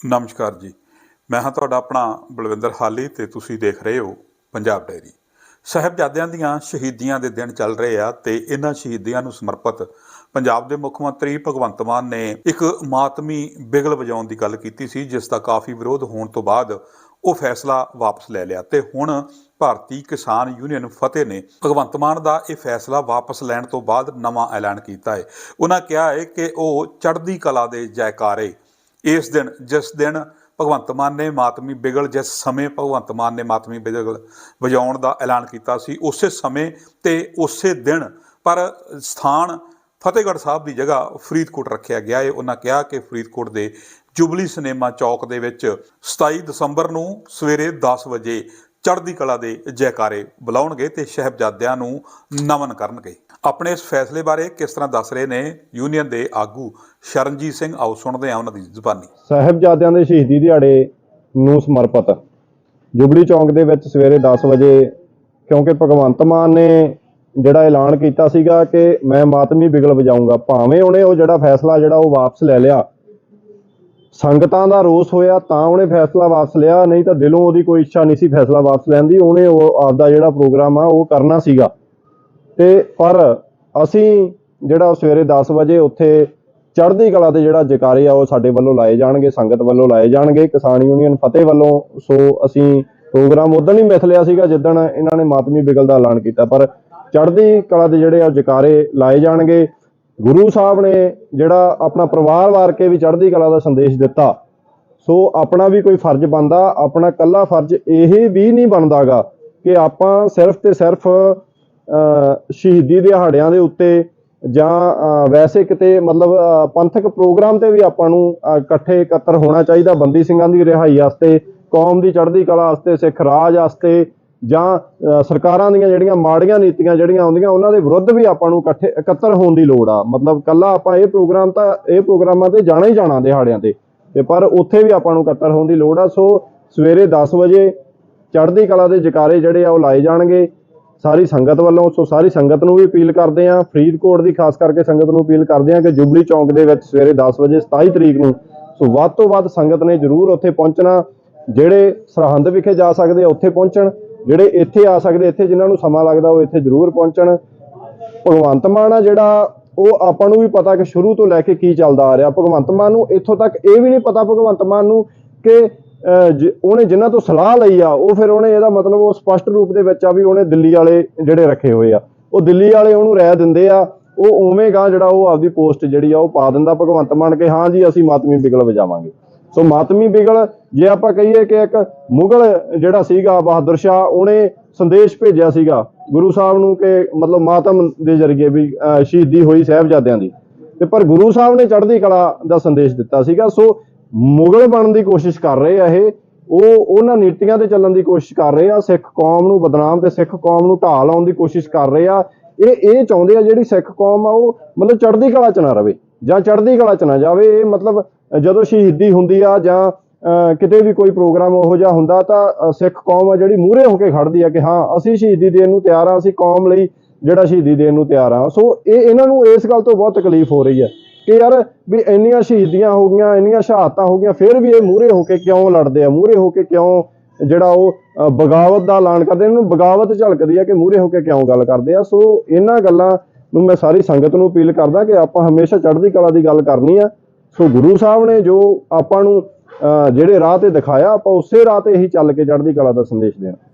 ਨਮਸਕਾਰ ਜੀ। ਮੈਂ ਹਾਂ ਤੁਹਾਡਾ ਆਪਣਾ ਬਲਵਿੰਦਰ ਹਾਲੀ ਤੇ ਤੁਸੀਂ ਦੇਖ ਰਹੇ ਹੋ ਪੰਜਾਬ ਡਾਇਰੀ ਸਾਹਿਬਜ਼ਾਦਿਆਂ ਦੀਆਂ ਸ਼ਹੀਦੀਆਂ ਦੇ ਦਿਨ ਚੱਲ ਰਹੇ ਆ ਤੇ ਇਹਨਾਂ ਸ਼ਹੀਦੀਆਂ ਨੂੰ ਸਮਰਪਿਤ ਪੰਜਾਬ ਦੇ ਮੁੱਖ ਮੰਤਰੀ ਭਗਵੰਤ ਮਾਨ ਨੇ ਇੱਕ ਮਾਤਮੀ ਬਿਗਲ ਵਜਾਉਣ ਦੀ ਗੱਲ ਕੀਤੀ ਸੀ, ਜਿਸ ਦਾ ਕਾਫੀ ਵਿਰੋਧ ਹੋਣ ਤੋਂ ਬਾਅਦ ਉਹ ਫੈਸਲਾ ਵਾਪਸ ਲੈ ਲਿਆ ਤੇ ਹੁਣ ਭਾਰਤੀ ਕਿਸਾਨ ਯੂਨੀਅਨ ਫਤਿਹ ਨੇ ਭਗਵੰਤ ਮਾਨ ਦਾ ਇਹ ਫੈਸਲਾ ਵਾਪਸ ਲੈਣ ਤੋਂ ਬਾਅਦ ਨਵਾਂ ਐਲਾਨ ਕੀਤਾ ਹੈ। ਉਹਨਾਂ ਕਿਹਾ ਹੈ ਕਿ ਉਹ ਚੜ੍ਹਦੀ ਕਲਾ ਦੇ ਜੈਕਾਰੇ ਇਸ ਦਿਨ, ਜਿਸ ਦਿਨ ਭਗਵੰਤ ਮਾਨ ਨੇ ਮਾਤਮੀ ਬਿਗਲ, ਜਿਸ ਸਮੇਂ ਭਗਵੰਤ ਮਾਨ ਨੇ ਮਾਤਮੀ ਬਿਗਲ ਵਜਾਉਣ ਦਾ ਐਲਾਨ ਕੀਤਾ ਸੀ, ਉਸੇ ਸਮੇਂ ਤੇ ਉਸੇ ਦਿਨ ਪਰ ਸਥਾਨ ਫਤਿਹਗੜ੍ਹ ਸਾਹਿਬ ਦੀ ਜਗ੍ਹਾ ਫਰੀਦਕੋਟ ਰੱਖਿਆ ਗਿਆ। ਹੈ ਉਹਨਾਂ ਕਿਹਾ ਕਿ ਫਰੀਦਕੋਟ ਦੇ ਜੁਬਲੀ ਸਿਨੇਮਾ ਚੌਕ ਦੇ ਵਿੱਚ 27 ਦਸੰਬਰ ਨੂੰ ਸਵੇਰੇ 10 ਵਜੇ ਚੜ੍ਹਦੀ ਕਲਾ ਦੇ ਜੈਕਾਰੇ ਬੁਲਾਉਣਗੇ ਤੇ ਸ਼ਹਿਬਜ਼ਾਦਿਆਂ ਨੂੰ ਨਮਨ ਕਰਨਗੇ। ਆਪਣੇ ਇਸ ਫੈਸਲੇ ਬਾਰੇ ਕਿਸ ਤਰ੍ਹਾਂ ਦੱਸ ਰਹੇ ਨੇ ਯੂਨੀਅਨ ਦੇ ਆਗੂ ਸ਼ਰਨਜੀਤ ਸਿੰਘ? ਆਓ ਸੁਣਦੇ ਆ ਉਹਨਾਂ ਦੀ ਜ਼ੁਬਾਨੀ। ਸਾਹਿਬਜ਼ਾਦਿਆਂ ਦੇ ਸ਼ਹੀਦੀ ਦਿਹਾੜੇ ਨੂੰ ਸਮਰਪਿਤ। ਜੁਬਲੀ ਚੌਂਕ ਦੇ ਵਿੱਚ ਸਵੇਰੇ 10 ਵਜੇ, ਕਿਉਂਕਿ ਭਗਵੰਤ ਮਾਨ ਨੇ ਜਿਹੜਾ ਐਲਾਨ ਕੀਤਾ ਸੀਗਾ ਕਿ ਮੈਂ ਮਾਤਮੀ ਬਿਗਲ ਵਜਾਊਂਗਾ, ਭਾਵੇਂ ਉਹਨੇ ਉਹ ਜਿਹੜਾ ਫੈਸਲਾ ਜਿਹੜਾ ਉਹ ਵਾਪਸ ਲੈ ਲਿਆ, ਸੰਗਤਾਂ ਦਾ ਰੋਸ ਹੋਇਆ ਤਾਂ ਉਹਨੇ ਫੈਸਲਾ ਵਾਪਸ ਲਿਆ, ਨਹੀਂ ਤਾਂ ਦਿਲੋਂ ਉਹਦੀ ਕੋਈ ਇੱਛਾ ਨਹੀਂ ਸੀ ਫੈਸਲਾ ਵਾਪਸ ਲੈਣ ਦੀ, ਉਹਨੇ ਉਹ ਆਪਦਾ ਜਿਹੜਾ ਪ੍ਰੋਗਰਾਮ ਆ ਉਹ ਕਰਨਾ ਸੀਗਾ। ਤੇ ਪਰ ਅਸੀਂ ਜਿਹੜਾ ਸਵੇਰੇ 10 ਵਜੇ ਉੱਥੇ ਚੜ੍ਹਦੀ ਕਲਾ ਦੇ ਜਿਹੜਾ ਜਕਾਰੇ ਆ, ਉਹ ਸਾਡੇ ਵੱਲੋਂ ਲਾਏ ਜਾਣਗੇ, ਸੰਗਤ ਵੱਲੋਂ ਲਾਏ ਜਾਣਗੇ, ਕਿਸਾਨ ਯੂਨੀਅਨ ਫਤਿਹ ਵੱਲੋਂ। ਸੋ ਅਸੀਂ ਪ੍ਰੋਗਰਾਮ ਉਦੋਂ ਹੀ ਮਿਥ ਲਿਆ ਸੀਗਾ, ਜਿੱਦਣ ਇਹਨਾਂ ਨੇ ਮਾਤਮੀ ਬਿਗਲ ਦਾ ਐਲਾਨ ਕੀਤਾ। ਪਰ ਚੜ੍ਹਦੀ ਕਲਾ ਦੇ ਜਿਹੜੇ ਆ ਜਕਾਰੇ ਲਾਏ ਜਾਣਗੇ। ਗੁਰੂ ਸਾਹਿਬ ਨੇ ਜਿਹੜਾ ਆਪਣਾ ਪਰਿਵਾਰ ਵਾਰ ਕੇ ਵੀ ਚੜ੍ਹਦੀ ਕਲਾ ਦਾ ਸੰਦੇਸ਼ ਦਿੱਤਾ। ਸੋ ਆਪਣਾ ਵੀ ਕੋਈ ਫਰਜ਼ ਬਣਦਾ, ਆਪਣਾ ਕੱਲਾ ਫਰਜ਼ ਇਹ ਵੀ ਨਹੀਂ ਬਣਦਾਗਾ ਕਿ ਆਪਾਂ ਸਿਰਫ ਤੇ ਸਿਰਫ ਸ਼ਹੀਦੀ ਦਿਹਾੜਿਆਂ ਦੇ ਉੱਤੇ ਜਾਂ ਵੈਸੇ ਕਿਤੇ ਮਤਲਬ ਪੰਥਕ ਪ੍ਰੋਗਰਾਮ ਤੇ ਵੀ ਆਪਾਂ ਨੂੰ ਇਕੱਠੇ ਇਕੱਤਰ ਹੋਣਾ ਚਾਹੀਦਾ ਬੰਦੀ ਸਿੰਘਾਂ ਦੀ ਰਿਹਾਈ ਵਾਸਤੇ, ਕੌਮ ਦੀ ਚੜ੍ਹਦੀ ਕਲਾ ਵਾਸਤੇ, ਸਿੱਖ ਰਾਜ ਵਾਸਤੇ, ਜਾਂ ਸਰਕਾਰਾਂ ਦੀਆਂ ਜਿਹੜੀਆਂ ਮਾੜੀਆਂ ਨੀਤੀਆਂ ਜਿਹੜੀਆਂ ਆਉਂਦੀਆਂ, ਉਹਨਾਂ ਦੇ ਵਿਰੁੱਧ ਵੀ ਆਪਾਂ ਨੂੰ ਇਕੱਠੇ ਇਕੱਤਰ ਹੋਣ ਦੀ ਲੋੜ ਆ। ਮਤਲਬ ਕੱਲਾ ਆਪਾਂ ਇਹ ਪ੍ਰੋਗਰਾਮ ਤਾਂ, ਇਹ ਪ੍ਰੋਗਰਾਮਾਂ ਤੇ ਜਾਣਾ ਹੀ ਜਾਣਾ ਦਿਹਾੜਿਆਂ ਤੇ। ਤੇ ਪਰ ਉੱਥੇ ਵੀ ਆਪਾਂ ਨੂੰ ਇਕੱਤਰ ਹੋਣ ਦੀ ਲੋੜ ਆ। ਸੋ ਸਵੇਰੇ 10 ਵਜੇ ਚੜ੍ਹਦੀ ਕਲਾ ਦੇ ਜਕਾਰੇ ਜਿਹੜੇ ਆ ਉਹ ਲਾਏ ਜਾਣਗੇ। ਸਾਰੀ ਸੰਗਤ ਵੱਲੋਂ, ਸੋ ਸਾਰੀ ਸੰਗਤ ਨੂੰ ਵੀ ਅਪੀਲ ਕਰਦੇ ਆ ਫਰੀਦਕੋਟ ਦੀ ਖਾਸ ਕਰਕੇ ਸੰਗਤ ਨੂੰ ਅਪੀਲ ਕਰਦੇ ਆ ਕਿ ਜੁਬਲੀ ਚੌਂਕ ਦੇ ਵਿੱਚ ਸਵੇਰੇ 10 ਵਜੇ 27 ਤਰੀਕ ਨੂੰ, ਸੋ ਵੱਧ ਤੋਂ ਵੱਧ ਸੰਗਤ ਨੇ ਜਰੂਰ ਉੱਥੇ ਪਹੁੰਚਣਾ, ਜਿਹੜੇ ਸਰਹੰਦ ਵਿਖੇ ਜਾ ਸਕਦੇ ਆ, ਉੱਥੇ ਪਹੁੰਚਣ, ਜਿਹੜੇ ਇੱਥੇ ਆ ਸਕਦੇ, ਇੱਥੇ ਜਿਨ੍ਹਾਂ ਨੂੰ ਸਮਾਂ ਲੱਗਦਾ ਉਹ ਇੱਥੇ ਜਰੂਰ ਪਹੁੰਚਣ। ਭਗਵੰਤ ਮਾਨ ਆ ਜਿਹੜਾ, ਉਹ ਆਪਾਂ ਨੂੰ ਵੀ ਪਤਾ ਕਿ ਸ਼ੁਰੂ ਤੋਂ ਲੈ ਕੇ ਕੀ ਚੱਲਦਾ ਆ ਰਿਹਾ, ਭਗਵੰਤ ਮਾਨ ਨੂੰ ਇੱਥੋਂ ਤੱਕ ਇਹ ਵੀ ਨਹੀਂ ਪਤਾ, ਭਗਵੰਤ ਮਾਨ ਨੂੰ ਕਿ ਉਹਨੇ ਜਿਨ੍ਹਾਂ ਤੋਂ ਸਲਾਹ ਲਈ ਆ ਉਹ ਫਿਰ ਉਹਨੇ ਇਹਦਾ ਮਤਲਬ ਉਹ ਸਪਸ਼ਟ ਰੂਪ ਦੇ ਵਿੱਚ ਆ ਵੀ ਉਹਨੇ ਦਿੱਲੀ ਵਾਲੇ ਜਿਹੜੇ ਰੱਖੇ ਹੋਏ ਆ। ਉਹ ਦਿੱਲੀ ਵਾਲੇ ਉਹਨੂੰ ਰਹਿ ਦਿੰਦੇ ਆ ਉਹ ਉਵੇਂ ਜਿਹੜਾ ਉਹ ਆਪਦੀ ਪੋਸਟ ਜਿਹੜੀ ਆ ਉਹ ਪਾ ਦਿੰਦਾ ਭਗਵੰਤ ਮਾਨ ਕੇ ਹਾਂ ਜੀ ਅਸੀਂ ਮਾਤਮੀ ਬਿਗਲ ਵਜਾਵਾਂਗੇ। ਸੋ ਮਾਤਮੀ ਬਿਗਲ ਜੇ ਆਪਾਂ ਕਹੀਏ ਕਿ ਇੱਕ ਮੁਗਲ ਜਿਹੜਾ ਸੀਗਾ ਬਹਾਦਰ ਸ਼ਾਹ ਉਹਨੇ ਸੰਦੇਸ਼ ਭੇਜਿਆ ਸੀਗਾ ਗੁਰੂ ਸਾਹਿਬ ਨੂੰ ਕਿ ਮਤਲਬ ਮਾਤਮ ਦੇ ਜ਼ਰੀਏ ਵੀ ਅਹ, ਸ਼ਹੀਦੀ ਹੋਈ ਸਾਹਿਬਜ਼ਾਦਿਆਂ ਦੀ। ਤੇ ਪਰ ਗੁਰੂ ਸਾਹਿਬ ਨੇ ਚੜ੍ਹਦੀ ਕਲਾ ਦਾ ਸੰਦੇਸ਼ ਦਿੱਤਾ ਸੀਗਾ। ਸੋ ਮੁਗਲ ਬਣਨ ਦੀ ਕੋਸ਼ਿਸ਼ ਕਰ ਰਹੇ ਆ ਇਹ। ਉਹ ਉਹਨਾਂ ਨੀਤੀਆਂ ਤੇ ਚੱਲਣ ਦੀ ਕੋਸ਼ਿਸ਼ ਕਰ ਰਹੇ ਆ। ਸਿੱਖ ਕੌਮ ਨੂੰ ਬਦਨਾਮ ਤੇ ਸਿੱਖ ਕੌਮ ਨੂੰ ਢਾਹ ਲਾਉਣ ਦੀ ਕੋਸ਼ਿਸ਼ ਕਰ ਰਹੇ ਆ। ਇਹ ਇਹ ਚਾਹੁੰਦੇ ਆ ਜਿਹੜੀ ਸਿੱਖ ਕੌਮ ਆ ਉਹ ਮਤਲਬ ਚੜ੍ਹਦੀ ਕਲਾ ਚ ਨਾ ਰਵੇ ਜਾਂ ਚੜ੍ਹਦੀ ਕਲਾ ਚ ਨਾ ਜਾਵੇ। ਇਹ ਮਤਲਬ ਜਦੋਂ ਸ਼ਹੀਦੀ ਹੁੰਦੀ ਆ ਜਾਂ ਅ, ਕਿਤੇ ਵੀ ਕੋਈ ਪ੍ਰੋਗਰਾਮ ਉਹੋ ਜਿਹਾ ਹੁੰਦਾ ਤਾਂ ਸਿੱਖ ਕੌਮ ਆ ਜਿਹੜੀ ਮੂਹਰੇ ਹੋ ਕੇ ਖੜਦੀ ਆ ਕਿ ਹਾਂ ਅਸੀਂ ਸ਼ਹੀਦੀ ਦੇਣ ਨੂੰ ਤਿਆਰ ਆ ਅਸੀਂ ਕੌਮ ਲਈ ਜਿਹੜਾ ਸ਼ਹੀਦੀ ਦੇਣ ਨੂੰ ਤਿਆਰ ਆ। ਸੋ ਇਹ ਇਹਨਾਂ ਨੂੰ ਇਸ ਗੱਲ ਤੋਂ ਬਹੁਤ ਤਕਲੀਫ ਹੋ ਰਹੀ ਹੈ ਕਿ ਯਾਰ ਵੀ ਇੰਨੀਆਂ ਸ਼ਹੀਦੀਆਂ ਹੋ ਗਈਆਂ ਇੰਨੀਆਂ ਸ਼ਹਾਦਤਾਂ ਹੋ ਗਈਆਂ ਫਿਰ ਵੀ ਇਹ ਮੂਹਰੇ ਹੋ ਕੇ ਕਿਉਂ ਲੜਦੇ ਆ? ਮੂਹਰੇ ਹੋ ਕੇ ਕਿਉਂ ਜਿਹੜਾ ਉਹ ਬਗਾਵਤ ਦਾ ਐਲਾਨ ਕਰਦੇ ਇਹਨੂੰ ਬਗਾਵਤ ਝਲਕਦੀ ਆ ਕਿ ਮੂਹਰੇ ਹੋ ਕੇ ਕਿਉਂ ਗੱਲ ਕਰਦੇ ਆ? ਸੋ ਇਹਨਾਂ ਗੱਲਾਂ ਨੂੰ ਮੈਂ ਸਾਰੀ ਸੰਗਤ ਨੂੰ ਅਪੀਲ ਕਰਦਾ ਕਿ ਆਪਾਂ ਹਮੇਸ਼ਾ ਚੜ੍ਹਦੀ ਕਲਾ ਦੀ ਗੱਲ ਕਰਨੀ ਆ। ਸੋ ਗੁਰੂ ਸਾਹਿਬ ਨੇ ਜੋ ਆਪਾਂ ਨੂੰ ਅ, ਜਿਹੜੇ ਰਾਹ ਤੇ ਦਿਖਾਇਆ ਆਪਾਂ ਉਸੇ ਰਾਹ ਤੇ ਹੀ ਚੱਲ ਕੇ ਚੜ੍ਹਦੀ ਕਲਾ ਦਾ ਸੰਦੇਸ਼ ਦੇਣਾ।